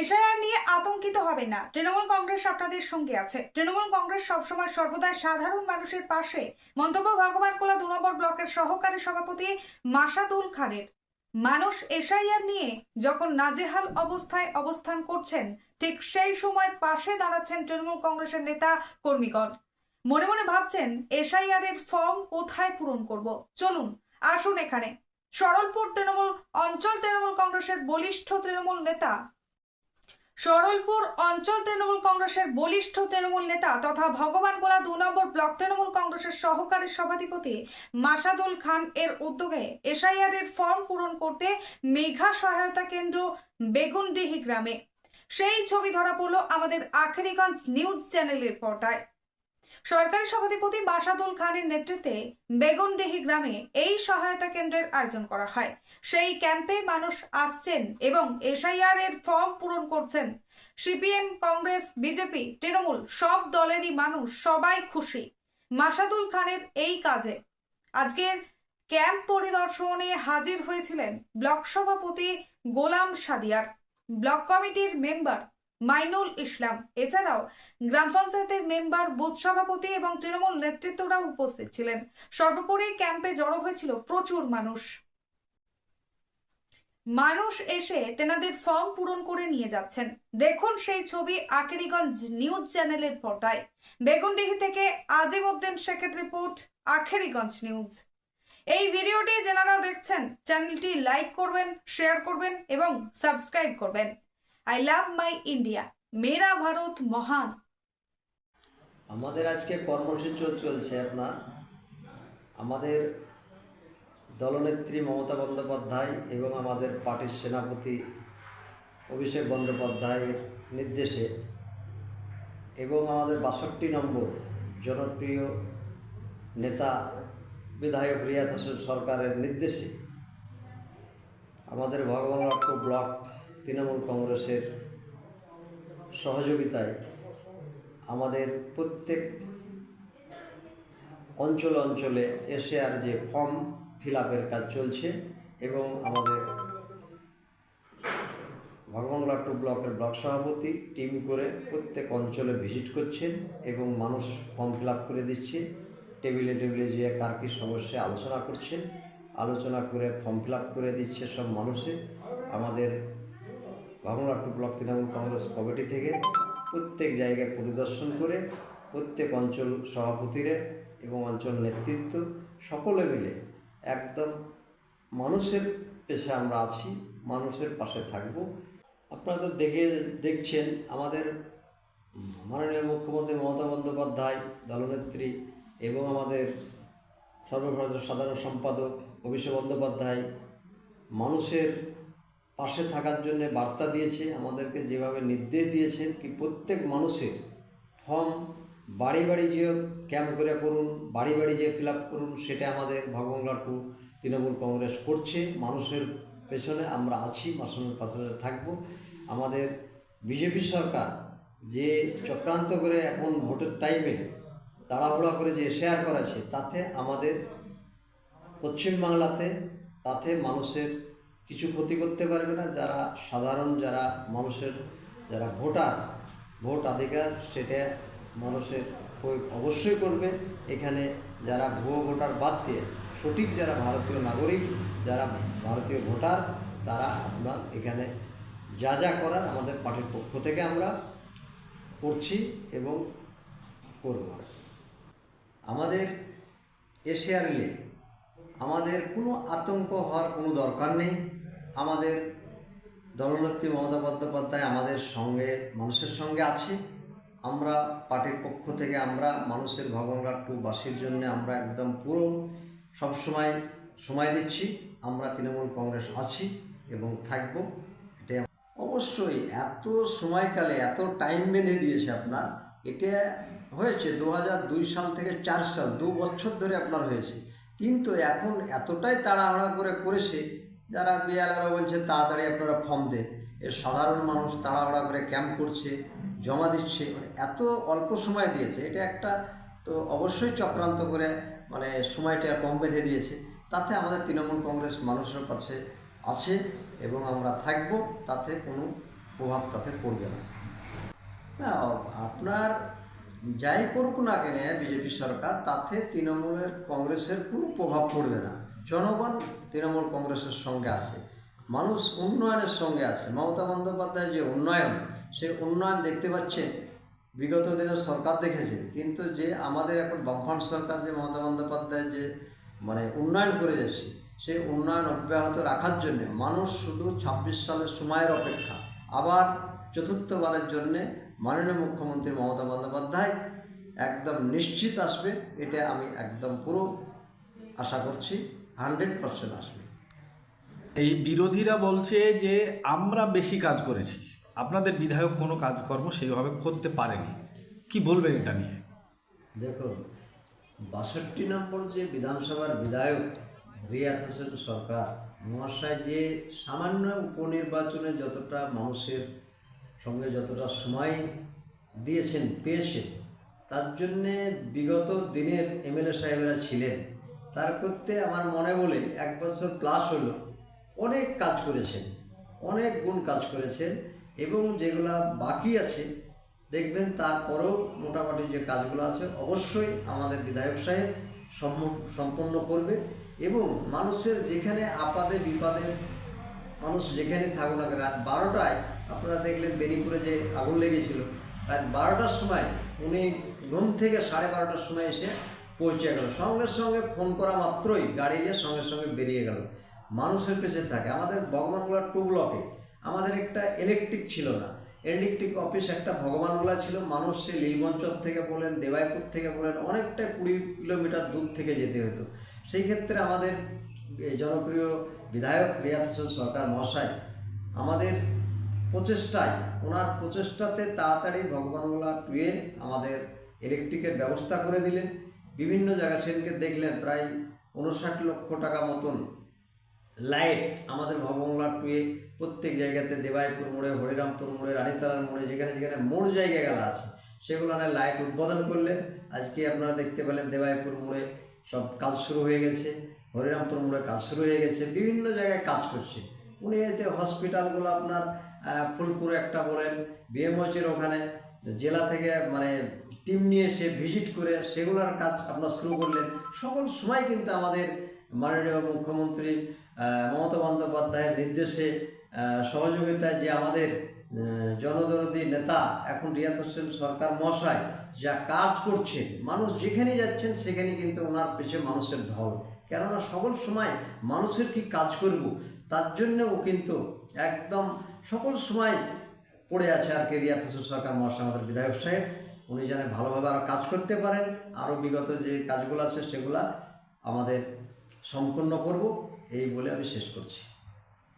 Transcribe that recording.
SIR নিয়ে আতঙ্কিত হবে না। তৃণমূল কংগ্রেস আপনাদের সঙ্গে আছে। তৃণমূল কংগ্রেস সবসময় সর্বদাই সাধারণ মানুষের পাশে। মন্তব্য ভগবান কোলা দু নম্বর ব্লকের সহকারী সভাপতি মাসাদুল খানের। মানুষ এসআইআর নিয়ে যখন নাজেহাল অবস্থায় অবস্থান করছেন, ঠিক সেই সময় পাশে দাঁড়াচ্ছেন তৃণমূল কংগ্রেসের নেতা কর্মীগণ। মনে মনে ভাবছেন এসআইআর এর ফর্ম কোথায় পূরণ করব? চলুন, আসুন এখানে। সরলপুর তৃণমূল অঞ্চল তৃণমূল কংগ্রেসের বলিষ্ঠ তৃণমূল নেতা সরলপুর অঞ্চল তৃণমূল কংগ্রেসের বলিষ্ঠ তৃণমূল নেতা তথা ভগবান গোলা দু নম্বর ব্লক তৃণমূল কংগ্রেসের সহকারী সভাধিপতি মাসাদুল খান এর উদ্যোগে এসআইআর এর ফর্ম পূরণ করতে মেঘা সহায়তা কেন্দ্র বেগুনডিহি গ্রামে। সেই ছবি ধরা পড়ল আমাদের আখেরিগঞ্জ নিউজ চ্যানেলের পর্দায়। সরকারি সভাধিপতি মাসাদুল খানের নেতৃত্বে বেগুনডিহি গ্রামে এই সহায়তা কেন্দ্রের আয়োজন করা হয়। সেই ক্যাম্পে মানুষ আসছেন এবং এসআইআর এর ফর্ম পূরণ করছেন। সিপিএম, কংগ্রেস, বিজেপি, তৃণমূল সব দলেরই মানুষ সবাই খুশি। মাসাদুল খানের এই কাজে আজকের ক্যাম্প পরিদর্শনে হাজির হয়েছিলেন ব্লক সভাপতি গোলাম সাদিয়ার। ব্লক কমিটির মেম্বার মাইনুল ইসলাম। এছাড়াও গ্রাম পঞ্চায়েতের মেম্বার, বুথ সভাপতি এবং তৃণমূল নেতৃত্বরা উপস্থিত ছিলেন। সর্বোপরি ক্যাম্পে জড়ো হয়েছিল প্রচুর মানুষ। মানুষ এসে তেনাদের ফর্ম পূরণ করে নিয়ে যাচ্ছেন। দেখুন সেই ছবি আখেরিগঞ্জ নিউজ চ্যানেলের পর্দায়। বেগুনডিহি থেকে আজিমউদ্দিন শেখের রিপোর্ট, আখেরিগঞ্জ নিউজ। এই ভিডিওটি যারা দেখছেন, চ্যানেলটি লাইক করবেন, শেয়ার করবেন এবং সাবস্ক্রাইব করবেন। আই লাভ মাই ইন্ডিয়া মেরা ভারত মহান। আমাদের আজকে কর্মসূচি চলছে আপনার। আমাদের দলনেত্রী মমতা বন্দ্যোপাধ্যায় এবং আমাদের পার্টির সেনাপতি অভিষেক বন্দ্যোপাধ্যায়ের নির্দেশে এবং আমাদের বাষট্টি নম্বর জনপ্রিয় নেতা বিধায়ক রিয়াদ হোসেন সরকারের নির্দেশে আমাদের ভগবান ভগবানগড় ব্লক তৃণমূল কংগ্রেসের সহযোগিতায় আমাদের প্রত্যেক অঞ্চল অঞ্চলে এসে আর যে ফর্ম ফিল আপের কাজ চলছে এবং আমাদের ভগবানগোলা টু ব্লকের ব্লক সভাপতি টিম করে প্রত্যেক অঞ্চলে ভিজিট করছেন এবং মানুষ ফর্ম ফিল আপ করে দিচ্ছে। টেবিলে টেবিলে যেয়ে কার কী সমস্যা আলোচনা করছেন। আলোচনা করে ফর্ম ফিল আপ করে দিচ্ছে সব মানুষে। আমাদের Bhaganghat two block Trinamool Congress committee থেকে প্রত্যেক জায়গায় পরিদর্শন করে প্রত্যেক অঞ্চল সভাপতিরা এবং অঞ্চল নেতৃত্ব সকলে মিলে একদম মানুষের পেশে আমরা আছি, মানুষের পাশে থাকব। আপনারা তো দেখে দেখছেন আমাদের মাননীয় মুখ্যমন্ত্রী মমতা বন্দ্যোপাধ্যায়, দলনেত্রী এবং আমাদের সর্বভারতীয় সাধারণ সম্পাদক অভিষেক বন্দ্যোপাধ্যায়, মানুষের পাশে থাকার জন্য বার্তা দিয়েছে, আমাদেরকে যেভাবে নির্দেশ দিয়েছেন কি প্রত্যেক মানুষের ফর্ম বাড়ি বাড়ি যেয়ে ক্যাম্প করে করুন বাড়ি বাড়ি যেয়ে ফিল করুন সেটা আমাদের ভগবানঘাটু তৃণমূল কংগ্রেস করছে। মানুষের পেছনে আমরা আছি মানুষের পাশে থাকব। আমাদের বিজেপি সরকার যে চক্রান্ত করে এখন ভোটের টাইমে তাড়াহুড়া করে যে শেয়ার করেছে, তাতে আমাদের পশ্চিমবাংলাতে তাতে মানুষের কিছু ক্ষতি করতে পারবে না। যারা সাধারণ, যারা মানুষের, যারা ভোটার, ভোট অধিকার, সেটা মানুষের প্রয়োগ অবশ্যই করবে। এখানে যারা ভুয়ো ভোটার বাদ দিয়ে সঠিক যারা ভারতীয় নাগরিক, যারা ভারতীয় ভোটার, তারা আপনার এখানে যা যা করার আমাদের পার্টির পক্ষ থেকে আমরা করছি এবং করব। আমাদের এশিয়ারিলে আমাদের কোনো আতঙ্ক হওয়ার কোনো দরকার নেই। আমাদের দলনেত্রী মমতা বন্দ্যোপাধ্যায় আমাদের সঙ্গে, মানুষের সঙ্গে আছে। আমরা পার্টির পক্ষ থেকে আমরা মানুষের ভগবানঘাট টু বাসীর জন্য আমরা একদম পুরো সবসময় সময় দিচ্ছি। আমরা তৃণমূল কংগ্রেস আছি এবং থাকব। আম- অবশ্যই এত সময়কালে, এত টাইম বেঁধে দিয়েছে আপনার। এটা হয়েছে দু দুই সাল থেকে চার সাল, দু বছর ধরে আপনার হয়েছে। কিন্তু এখন এতটাই তাড়াহাড়া করে করেছে যারা বিয়ালারা বলছে, তাড়াতাড়ি আপনারা ফর্ম দেন। এর সাধারণ মানুষ তাড়াহুড়া করে ক্যাম্প করছে, জমা দিচ্ছে মানে এত অল্প সময় দিয়েছে। এটা একটা তো অবশ্যই চক্রান্ত করে মানে সময়টা কম বেঁধে দিয়েছে। তাতে আমাদের তৃণমূল কংগ্রেস মানুষের কাছে আছে এবং আমরা থাকব, তাতে কোনো প্রভাব তাতে পড়বে না। না, আপনার যাই করুক না কেন, বিজেপি সরকার, তাতে তৃণমূলের কংগ্রেসের কোনো প্রভাব পড়বে না। জনগণ তৃণমূল কংগ্রেসের সঙ্গে আছে, মানুষ উন্নয়নের সঙ্গে আছে। মমতা বন্দ্যোপাধ্যায় যে উন্নয়ন, সেই উন্নয়ন দেখতে পাচ্ছেন। বিগত দিনে সরকার দেখেছে, কিন্তু যে আমাদের এখন বামফ্রন্ট সরকার যে মমতা বন্দ্যোপাধ্যায় যে মানে উন্নয়ন করে যাচ্ছে, সেই উন্নয়ন অব্যাহত রাখার জন্য মানুষ শুধু ছাব্বিশ সালের সময়ের অপেক্ষা, আবার চতুর্থবারের জন্যে মাননীয় মুখ্যমন্ত্রী মমতা বন্দ্যোপাধ্যায় একদম নিশ্চিত আসবে, এটা আমি একদম পুরো আশা করছি। হান্ড্রেড পার্সেন্ট আসবে। এই বিরোধীরা বলছে যে আমরা বেশি কাজ করেছি। আপনাদের বিধায়ক কোনো কাজকর্ম সেইভাবে করতে পারেনি। কি বলবেন এটা নিয়ে? দেখুন বাষট্টি নম্বর যে বিধানসভার বিধায়ক রিয়াত হোসেন সরকার মহাশয় যে সামান্য উপনির্বাচনে যতটা মানুষের সঙ্গে যতটা সময় দিয়েছেন পেয়েছেন তার জন্যে বিগত দিনের এমএলএ সাহেবেরা ছিলেন। তার করতে আমার মনে বলে এক বছর প্লাস হলো। অনেক কাজ করেছেন, অনেক গুণ কাজ করেছেন এবং যেগুলা বাকি আছে, দেখবেন তারপরেও মোটামুটি যে কাজগুলো আছে অবশ্যই আমাদের বিধায়ক সাহেব সম্পন্ন করবে এবং মানুষের যেখানে আপাদে বিপাদে, মানুষ যেখানে থাকুক না রাত বারোটায় আপনারা দেখলেন বেনিপুরে যে আগুন লেগেছিল, রাত বারোটার সময় উনি ঘুম থেকে সাড়ে বারোটার সময় এসে পৌঁছে গেল। সঙ্গে সঙ্গে ফোন করা মাত্রই গাড়ি নিয়ে সঙ্গে সঙ্গে বেরিয়ে গেল। মানুষের পেছে থাকে। আমাদের ভগবানগোলা টু ব্লকে। আমাদের একটা ইলেকট্রিক ছিল না। ইলেকট্রিক অফিস একটা ভগবানগোলা ছিল। মানুষ সে লীলমঞ্চর থেকে বলেন, দেবাইপুর থেকে বলেন, অনেকটা কুড়ি কিলোমিটার দূর থেকে যেতে হতো। সেই ক্ষেত্রে আমাদের জনপ্রিয় বিধায়ক রিয়াত হোসেন সরকার মহাশয় আমাদের প্রচেষ্টায়, ওনার প্রচেষ্টাতে তাড়াতাড়ি ভগবানগুলা টুয়ে আমাদের ইলেকট্রিকের ব্যবস্থা করে দিলেন। বিভিন্ন জায়গা সেদিনকে দেখলেন, প্রায় উনষাট লক্ষ টাকা মতন লাইট আমাদের ভগবানগোলা টুয়ে প্রত্যেক জায়গাতে দেবাইপুর মোড়ে, হরিরামপুর মোড়ে, রানীতলার মোড়ে, যেখানে যেখানে মোড় জায়গাগুলো আছে, সেগুলো না লাইট উদ্বোধন করলেন। আজকে আপনারা দেখতে পেলেন দেবাইপুর মোড়ে সব কাজ শুরু হয়ে গেছে, হরিরামপুর মোড়ে কাজ শুরু হয়ে গেছে, বিভিন্ন জায়গায় কাজ করছে। উনি এতে হসপিটালগুলো আপনার ফুলপুরে একটা বলেন বিএমওচের ওখানে, জেলা থেকে মানে টিম নিয়ে এসে ভিজিট করে সেগুলোর কাজ আপনার শুরু করলেন। সকল সময় কিন্তু আমাদের মাননীয় মুখ্যমন্ত্রী মমতা বন্দ্যোপাধ্যায়ের নির্দেশে সহযোগিতায় যে আমাদের জনদরদী নেতা, এখন রিয়াত হোসেন সরকার মশাই যা কাজ করছে, মানুষ যেখানে যাচ্ছেন সেখানে কিন্তু ওনার পেছনে মানুষের ঢল। কেননা সকল সময় মানুষের কি কাজ করব, তার জন্য ও কিন্তু একদম সকল সময় পড়ে আছে আর কি রিয়াত হোসেন সরকার মহাশয়, আমাদের বিধায়ক সাহেব। উনি যেন ভালোভাবে আরও কাজ করতে পারেন আরও বিগত যে কাজগুলো আছে সেগুলো আমাদের সম্পূর্ণ করব, এই বলে আমি শেষ করছি।